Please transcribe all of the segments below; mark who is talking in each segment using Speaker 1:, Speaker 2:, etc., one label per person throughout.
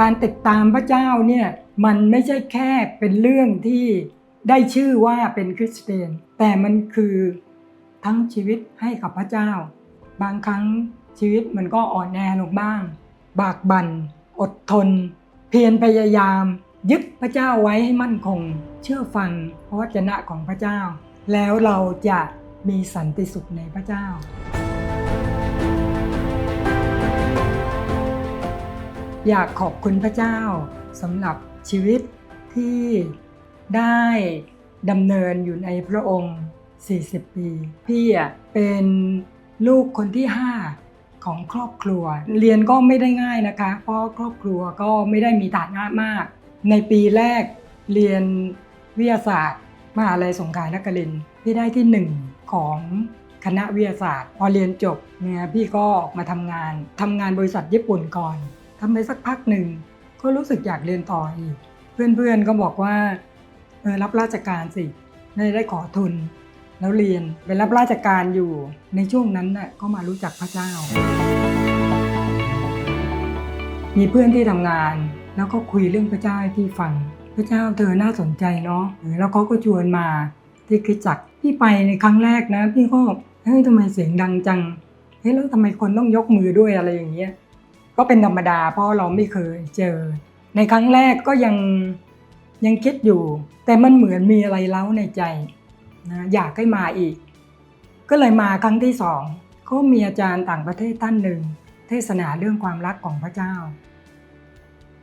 Speaker 1: การติดตามพระเจ้าเนี่ยมันไม่ใช่แค่เป็นเรื่องที่ได้ชื่อว่าเป็นคริสเตียน แต่มันคือทั้งชีวิตให้กับพระเจ้า บางครั้งชีวิตมันก็อ่อนแอลงบ้าง บากบัน่นอดทน เพียรพยายาม ยึดพระเจ้าไว้ให้มั่นคง เชื่อฟังพระวจนะของพระเจ้า แล้วเราจะมีสันติสุขในพระเจ้า อยากขอบคุณพระเจ้าสำหรับชีวิตที่ได้ดำเนินอยู่ในพระองค์ 40 ปี พี่เป็นลูกคนที่ 5 ของครอบครัว เรียนก็ไม่ได้ง่ายนะคะ เพราะครอบครัวก็ไม่ได้มีฐานะมาก ในปีแรกเรียนวิทยาศาสตร์มหาลัยสงขลานครินทร์พี่ได้ที่หนึ่งของคณะวิทยาศาสตร์ พอเรียนจบเนี่ยพี่ก็ออกมาทำงานทำงานบริษัทญี่ปุ่นก่อน ทำไปสักพักหนึ่ง ก็รู้สึกอยากเรียนต่ออีก เพื่อนๆก็บอกว่าเออรับราชการสิได้ได้ขอทุน แล้วเรียนไปรับราชการอยู่ ในช่วงนั้นน่ะก็มารู้จักพระเจ้า มีเพื่อนที่ทำงาน แล้วก็คุยเรื่องพระเจ้าให้พี่ฟัง พระเจ้าเธอน่าสนใจเนาะแล้วเขาก็ชวนมาที่คริสจักรพี่ไปในครั้งแรกนะ พี่ก็เฮ้ยทำไมเสียงดังจังเฮ้ยแล้วทำไมคนต้องยกมือด้วยอะไรอย่างเงี้ย ก็เป็นธรรมดาเพราะเราไม่เคยเจอ ในครั้งแรกก็ยังยังคิดอยู่ แต่มันเหมือนมีอะไรเล้าในใจนะอยากให้มาอีก ก็เลยมาครั้งที่สองก็มีอาจารย์ต่างประเทศท่านหนึ่ง เทศนาเรื่องความรักของพระเจ้า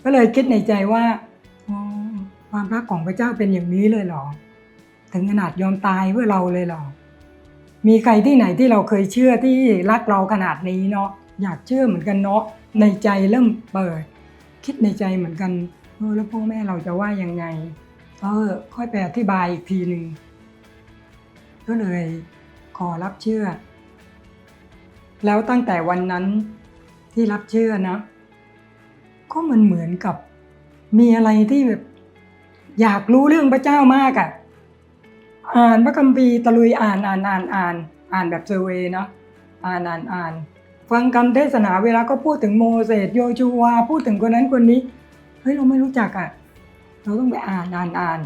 Speaker 1: ก็เลยคิดในใจว่าความรักของพระเจ้าเป็นอย่างนี้เลยเหรอ ถึงขนาดยอมตายเพื่อเราเลยเหรอ มีใครที่ไหนที่เราเคยเชื่อที่รักเราขนาดนี้เนาะ อยากเชื่อเหมือนกันเนาะในใจเริ่มเปิด คิดในใจเหมือนกันเออแล้วพ่อแม่เราจะว่ายังไงเออค่อยไปอธิบายอีกทีหนึ่งก็เลยขอรับเชื่อ แล้วตั้งแต่วันนั้นที่รับเชื่อนะ ก็มันเหมือนกับ มีอะไรที่แบบอยากรู้เรื่องพระเจ้ามากอะ่ะอ่านพระคัมภีร์ตะลุยอ่านอ่านอ่านอ่านอ่านแบบเซอร์เวย์เนาะอ่านอ่านอ่าน ฟังคำเทศนาเวลาก็พูดถึงโมเสสโยชูวาพูดถึงคนนั้นคนนี้เฮ้ยเราไม่รู้จักอะ่ะเราต้องไปอ่านอ่านอ่าน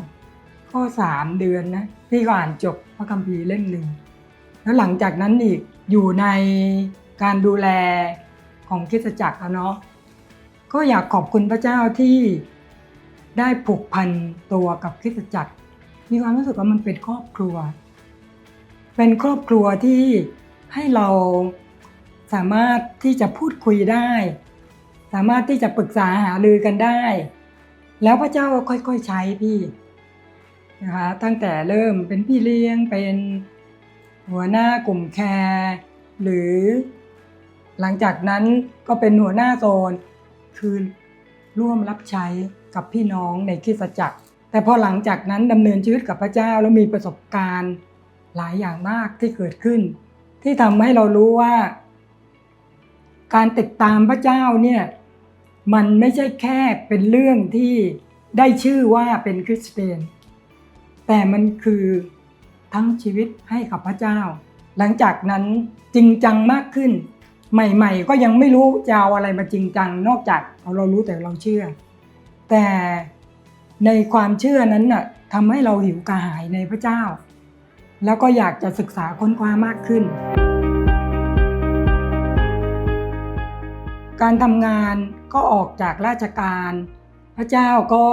Speaker 1: ข้อสามเดือนนะพี่ก็อ่านจบพระคัมภีร์เล่มหนึ่งแล้วหลังจากนั้นอีกอยู่ในการดูแลของคิสจักรอะเนาะก็อยากขอบคุณพระเจ้าที่ได้ผูกพันตัวกับคิสจักร มีความรู้สึกว่ามันเป็นครอบครัว เป็นครอบครัวที่ให้เรา สามารถที่จะพูดคุยได้ สามารถที่จะปรึกษาหารือกันได้ แล้วพระเจ้าก็ค่อยๆใช้พี่นะคะตั้งแต่เริ่มเป็นพี่เลี้ยงเป็นหัวหน้ากลุ่มแคร์หรือ หลังจากนั้นก็เป็นหัวหน้าโซน คือร่วมรับใช้กับพี่น้องในคริสตจักร แต่พอหลังจากนั้นดำเนินชีวิตกับพระเจ้าแล้วมีประสบการณ์หลายอย่างมากที่เกิดขึ้น ที่ทำให้เรารู้ว่า การติดตามพระเจ้าเนี่ยมันไม่ใช่แค่เป็นเรื่องที่ได้ชื่อว่าเป็นคริสเตียน แต่มันคือทั้งชีวิตให้กับพระเจ้า หลังจากนั้นจริงจังมากขึ้น ใหม่ ๆ ก็ยังไม่รู้จะเอาอะไรมาจริงจัง นอกจากเรารู้แต่เราเชื่อ แต่ในความเชื่อนั้นน่ะทำให้เราหิวกระหายในพระเจ้า แล้วก็อยากจะศึกษาค้นคว้ามากขึ้น การทำงานก็ออกจากราชการ พระเจ้าก็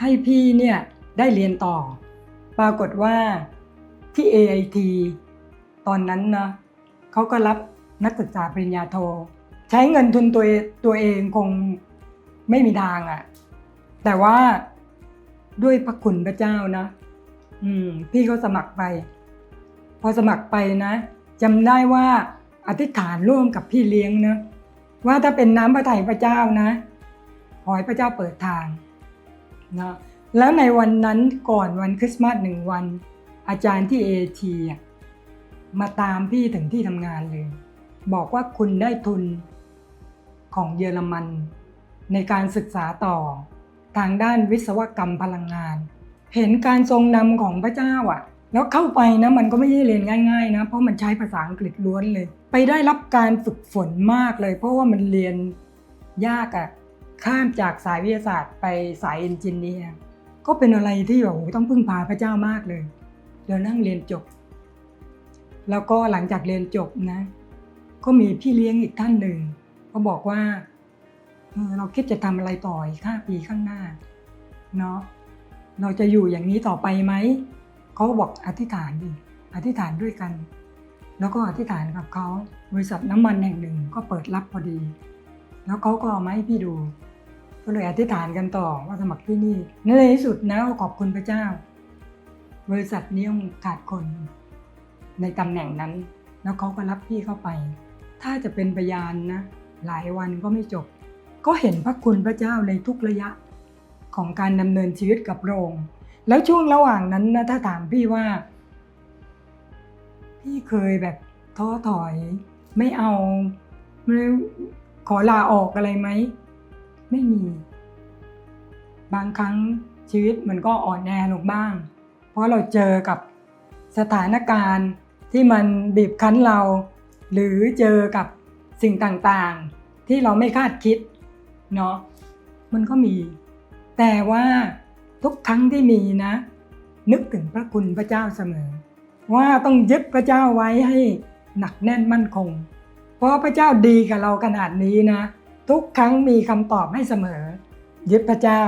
Speaker 1: ให้พี่เนี่ยได้เรียนต่อ ปรากฏว่าที่ AIT ตอนนั้นนะเขาก็รับนักศึกษาปริญญาโท ใช้เงินทุนตัวตัวเองคงไม่มีทางอะ่ะ แต่ว่าด้วยพระคุณพระเจ้านะ อืม พี่ก็สมัครไป พอสมัครไปนะจำได้ว่าอธิษฐานร่วมกับพี่เลี้ยงนะ ว่าถ้าเป็นน้ำพระทัยพระเจ้านะ ขอให้พระเจ้าเปิดทางนะแล้วในวันนั้นก่อนวันคริสต์มาสหนึ่งวัน อาจารย์ที่เอทีมาตามพี่ถึงที่ทำงานเลย บอกว่าคุณได้ทุนของเยอรมัน ในการศึกษาต่อทางด้านวิศวกรรมพลังงาน เห็นการทรงนำของพระเจ้าอะ แล้วเข้าไปนะมันก็ไม่ใช่เรียนง่าย ๆ นะ เพราะมันใช้ภาษาอังกฤษล้วนเลย ไปได้รับการฝึกฝนมากเลย เพราะว่ามันเรียนยากอะข้ามจากสายวิทยาศาสตร์ไปสายเอนจิเนียร์ก็เป็นอะไรที่แบบโอ้โหต้องพึ่งพาพระเจ้ามากเลยเดี๋ยวนั่งเรียนจบ แล้วก็หลังจากเรียนจบนะ ก็มีพี่เลี้ยงอีกท่านหนึ่งก็บอกว่าเออเราคิดจะทำอะไรต่ออีกห้าปีข้างหน้าเนาะเราจะอยู่อย่างนี้ต่อไปไหม เขาบอกอธิษฐานดิอธิษฐานด้วยกัน แล้วก็อธิษฐานกับเขาบริษัทน้ำมันแห่งหนึ่งก็เปิดรับพอดี แล้วเขาก็เอามาให้พี่ดู ก็เลยอธิษฐานกันต่อว่าสมัครที่นี่ในที่สุดนะขอบคุณพระเจ้า บริษัทนี้ยังขาดคนในตำแหน่งนั้น แล้วเขาก็รับพี่เข้าไป ถ้าจะเป็นพยานนะหลายวันก็ไม่จบ ก็เห็นพระคุณพระเจ้าในทุกระยะของการดำเนินชีวิตกับพรง แล้วช่วงระหว่างนั้นนะถ้าถามพี่ว่า พี่เคยแบบท้อถอย ไม่เอาไม่ขอลาออกอะไรไหม ไม่มี บางครั้งชีวิตมันก็อ่อนแอลงบ้าง เพราะเราเจอกับสถานการณ์ที่มันบีบคั้นเรา หรือเจอกับสิ่งต่างๆ ที่เราไม่คาดคิดเนาะมันก็มี แต่ว่า ทุกครั้งที่มีนะ นึกถึงพระคุณพระเจ้าเสมอ ว่าต้องยึดพระเจ้าไว้ให้หนักแน่นมั่นคง เพราะพระเจ้าดีกับเราขนาดนี้นะ ทุกครั้งมีคำตอบให้เสมอ ยึดพระเจ้า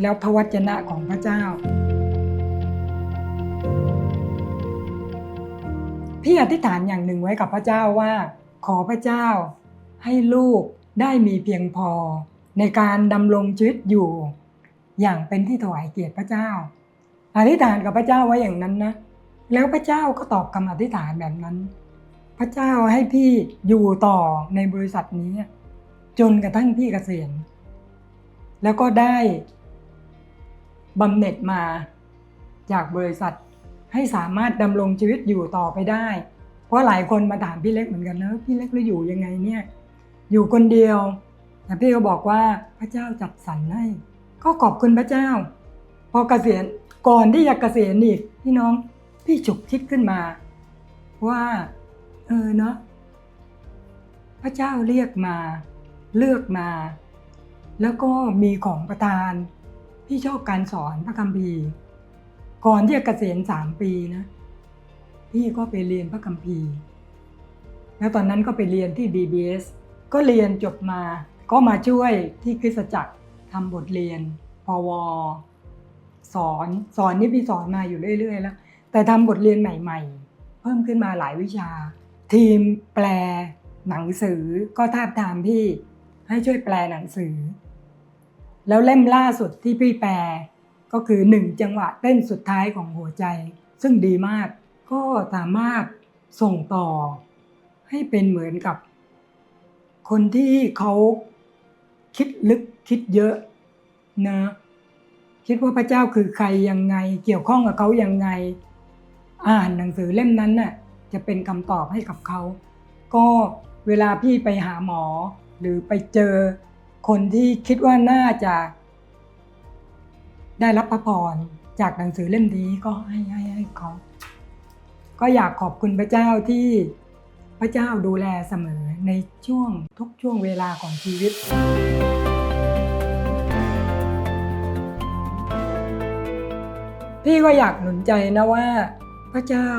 Speaker 1: แล้วพระวจนะของพระเจ้า พี่อธิษฐานอย่างหนึ่งไว้กับพระเจ้าว่า ขอพระเจ้า ให้ลูกได้มีเพียงพอ ในการดำรงชีวิตอยู่ อย่างเป็นที่ถวายเกียรติพระเจ้า อธิษฐานกับพระเจ้าไว้อย่างนั้นนะ แล้วพระเจ้าก็ตอบคำอธิษฐานแบบนั้น พระเจ้าให้พี่อยู่ต่อในบริษัทนี้ จนกระทั่งพี่เกษียณ แล้วก็ได้บำเหน็จมาจากบริษัทให้สามารถดำรงชีวิตอยู่ต่อไปได้ เพราะหลายคนมาถามพี่เล็กเหมือนกันนะพี่เล็กเราอยู่ยังไงเนี่ย อยู่คนเดียวแต่พี่ก็บอกว่าพระเจ้าจัดสรรให้ ก็ขอบคุณพระเจ้า พอเกษียณก่อนที่จะเกษียณอีกพี่น้องพี่ฉุกคิดขึ้นมา ว่าเออเนาะพระเจ้าเรียกมา เลือกมา แล้วก็มีของประทาน พี่ชอบการสอนพระคัมภีร์ ก่อนที่จะเกษียณสามปีนะ พี่ก็ไปเรียนพระคัมภีร์ แล้วตอนนั้นก็ไปเรียนที่ BBS ก็เรียนจบมาก็มาช่วยที่คริสตจักร ทำบทเรียนพวสอนสอนนี่พี่สอนมาอยู่เรื่อย ๆ แล้ว แต่ทำบทเรียนใหม่ ๆ เพิ่มขึ้นมาหลายวิชา ทีมแปลหนังสือก็ทาบทามพี่ให้ช่วยแปลหนังสือ แล้วเล่มล่าสุดที่พี่แปลก็คือหนึ่งจังหวะเต้นสุดท้ายของหัวใจ ซึ่งดีมากก็สามารถส่งต่อ ให้เป็นเหมือนกับ คนที่เขาคิดลึก คิดเยอะนะคิดว่าพระเจ้าคือใครยังไง เกี่ยวข้องกับเขายังไง อ่านหนังสือเล่มนั้นน่ะจะเป็นคำตอบให้กับเขา ก็เวลาพี่ไปหาหมอ หรือไปเจอคนที่คิดว่าน่าจะ ได้รับพระพรจากหนังสือเล่มนี้ก็ให้ให้ให้เขาก็อยากขอบคุณพระเจ้าที่พระเจ้าดูแลเสมอในช่วงทุกช่วงเวลาของชีวิต พี่ก็อยากหนุนใจนะว่า พระเจ้า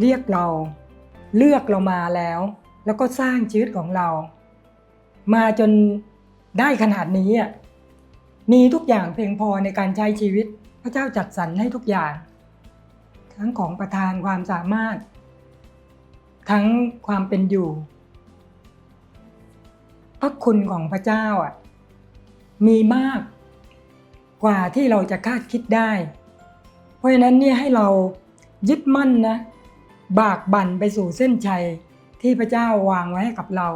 Speaker 1: เรียกเรา เลือกเรามาแล้ว แล้วก็สร้างชีวิตของเรา มาจนได้ขนาดนี้อะมีทุกอย่างเพียงพอในการใช้ชีวิต พระเจ้าจัดสรรให้ทุกอย่าง ทั้งของประทานความสามารถ ทั้งความเป็นอยู่ พระคุณของพระเจ้าอะมีมากกว่าที่เราจะคาดคิดได้ เพราะฉะนั้นเนี่ยให้เรายึดมั่นนะบากบั่นไปสู่เส้นชัยที่พระเจ้าวางไว้ให้กับเรา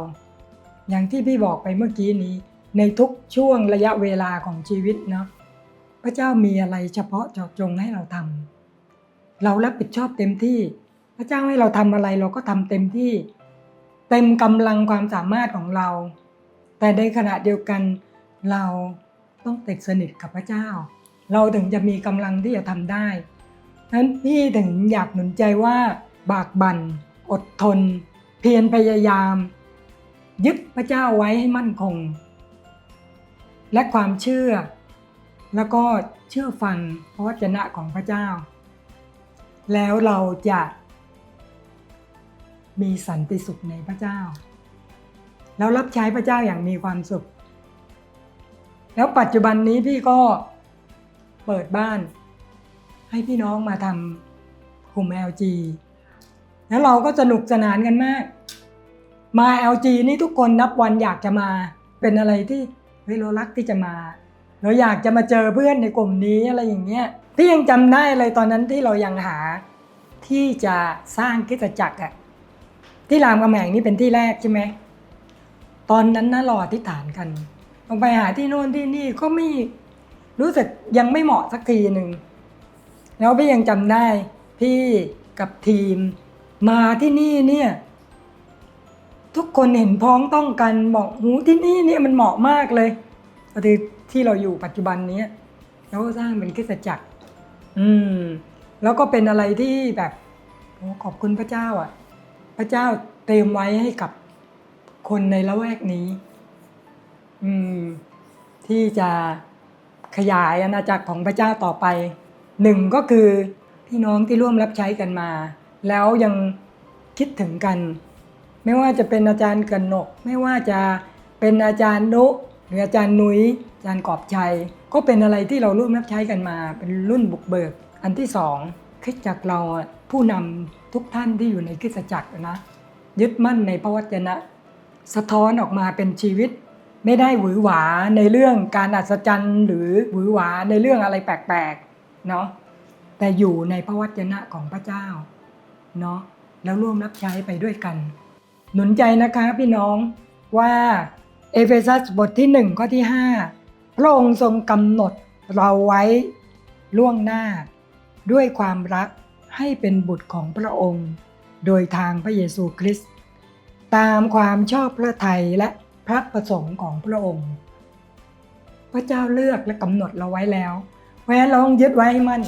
Speaker 1: อย่างที่พี่บอกไปเมื่อกี้นี้ ในทุกช่วงระยะเวลาของชีวิตเนาะพระเจ้ามีอะไรเฉพาะเจาะจงให้เราทำเรารับผิดชอบเต็มที่ พระเจ้าให้เราทำอะไรเราก็ทำเต็มที่ เต็มกำลังความสามารถของเรา แต่ในขณะเดียวกันเราต้องติดสนิทกับพระเจ้า เราถึงจะมีกำลังที่จะทำได้นั้นพี่ถึงอยากหนุนใจว่าบากบัน่น อดทน เพียรพยายาม ยึดพระเจ้าไว้ให้มั่นคง และความเชื่อ แล้วก็เชื่อฟังพระวจนะของพระเจ้า แล้วเราจะมีสันติสุขในพระเจ้า แล้วรับใช้พระเจ้าอย่างมีความสุข แล้วปัจจุบันนี้พี่ก็ เปิดบ้าน ให้พี่น้องมาทำกลุ่ม LG แล้วเราก็สนุกสนานกันมาก มา LG นี่ทุกคนนับวันอยากจะมาเป็นอะไรที่เฮ้ยเรารักที่จะมา เราอยากจะมาเจอเพื่อนในกลุ่มนี้อะไรอย่างเงี้ยพี่ยังจำได้เลยตอนนั้นที่เรายังหาที่จะสร้างคริสตจักรอะที่รามคำแหงนี่เป็นที่แรกใช่ไหมตอนนั้นนะเราอธิษฐานกันลงไปหาที่โน่นที่นี่ก็ไม่ รู้สึกยังไม่เหมาะสักทีหนึ่งแล้วพี่ยังจำได้พี่กับทีม มาที่นี่เนี่ย ทุกคนเห็นพ้องต้องกันบอกหูที่นี่เนี่ยมันเหมาะมากเลยก็คือที่เราอยู่ปัจจุบันนี้แล้วก็สร้างเป็นคริสตจักร อืม แล้วก็เป็นอะไรที่แบบโอ้ขอบคุณพระเจ้า อะ พระเจ้าเตรียมไว้ให้กับคนในละแวกนี้ อืม ที่จะ ขยายอาณาจักรของพระเจ้าต่อไปหนึ่งก็คือพี่น้องที่ร่วมรับใช้กันมา แล้วยังคิดถึงกัน ไม่ว่าจะเป็นอาจารย์กนก ไม่ว่าจะเป็นอาจารย์นุหรืออาจารย์นุย้ยอาจารย์กอบชัย ก็เป็นอะไรที่เราร่วมรับใช้กันมา เป็นรุ่นบุกเบิก อันที่สองคริสตจักเราผู้นำทุกท่านที่อยู่ในคริสตจักรนะ ยึดมั่นในพระวจนะ สะท้อนออกมาเป็นชีวิต ไม่ได้หวือหวาในเรื่องการอัศจรรย์หรือหวือหวาในเรื่องอะไรแปลกๆเนาะแต่อยู่ในพระวจนะของพระเจ้าเนาะแล้วร่วมรับใช้ไปด้วยกัน หนุนใจนะคะพี่น้องว่าเอเฟซัสบทที่หนึ่งข้อที่ห้าพระองค์ทรงกำหนดเราไว้ล่วงหน้า ด้วยความรักให้เป็นบุตรของพระองค์ โดยทางพระเยซูคริสต์ตามความชอบพระทัยและ พระประสงค์ของพระองค์ พระเจ้าเลือกและกำหนดเราไว้แล้วเพราะฉะนั้นเรองยึดไว้ให้มั่น